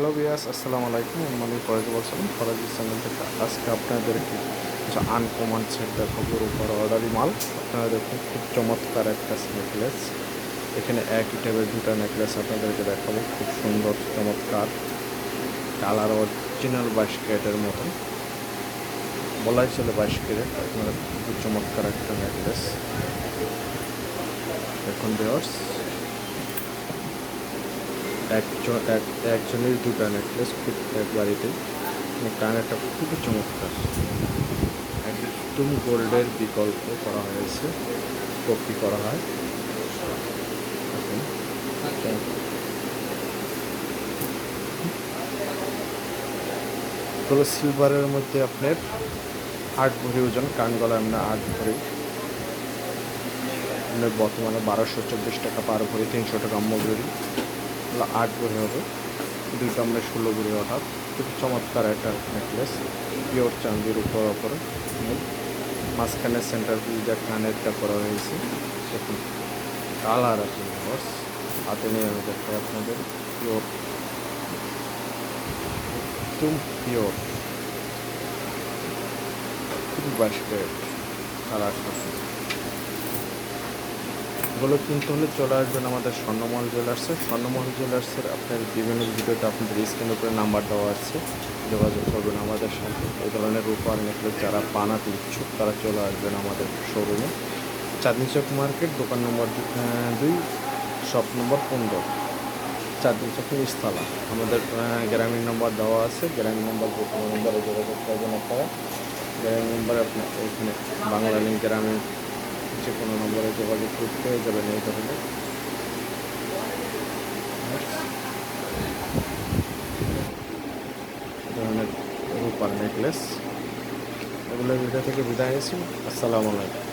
Hello বিয়াস আসসালামু আলাইকুম। আমি ফরাজ বলছিলাম, ফরাজি চ্যানেল থেকে। আজকে আপনাদেরকে কিছু আনকমন সেট দেখাবো উপর অর্ডারি মাল। আপনারা দেখুন, খুব চমৎকার একটা নেকলেস এখানে একই টাইপের দুটা নেকলেস আপনাদেরকে দেখাবো। খুব সুন্দর, চমৎকার। কালার অরিজিনাল বাইশ ক্যারেটের মতন বলাই বাইশ ক্যারেট আপনারা খুব চমৎকার একটা নেকলেস দেখুন বিয়ার্স একজন এক, একজনের দুটো নেকলেস খুব এক বাড়িতেই মানে কানেরটা খুবই চমৎকার। একদম গোল্ডের বিকল্প করা হয়েছে। কপি করা হয়। এগুলো সিলভারের মধ্যে আপনার আট ভরি ওজন, কান গলা আমরা আট ভরি। আপনার বর্তমানে বারোশো চব্বিশ টাকা পার ভরি, তিনশো টাকা মজুরি। আট ভরি হবে। দুইটা আমরা ষোলো ভরি অর্থাৎ খুব চমৎকার একটা নেকলেস পিওর চান্দির উপর ওপরে মাঝখানে সেন্টার পিসটা কানেরটা করা হয়েছে দেখুন কালার আছে হর্স হাতে নিয়ে আমি দেখাই আপনাদের। পিওর একদম পিওর খুবই বাস্কেট কালার এগুলো কিনতে হলে চলে আসবেন আমাদের স্বর্ণমহল জুয়েলার্সে স্বর্ণমহল জুয়েলার্সের আপনার বিভিন্ন ভিডিওতে আপনাদের স্ক্রিনের উপরে নাম্বার দেওয়া আছে। যোগাযোগ করবেন আমাদের সাথে। এই ধরনের রূপার নেকলেস যারা বানাতে ইচ্ছুক, তারা চলে আসবেন আমাদের শোরুমে চাঁদনি চক মার্কেট দোকান নম্বর দুই শপ নম্বর পনেরো। চাঁদনি চকের ইস্তালা আমাদের গ্রামীণ নম্বর দেওয়া আছে। গ্রামীণ নম্বর নম্বরে যোগাযোগ করবেন আপনারা। গ্রামীণ নম্বরে আপনার এখানে বাংলা লিঙ্ক গ্রামীণ যে কোনো নম্বরে যোগাযোগ করতে যাবেন এই ধরনের। ধরনের রূপার নেকলেস। এগুলো ভিডিও থেকে বিদায় নিয়েছি আসসালামু আলাইকুম।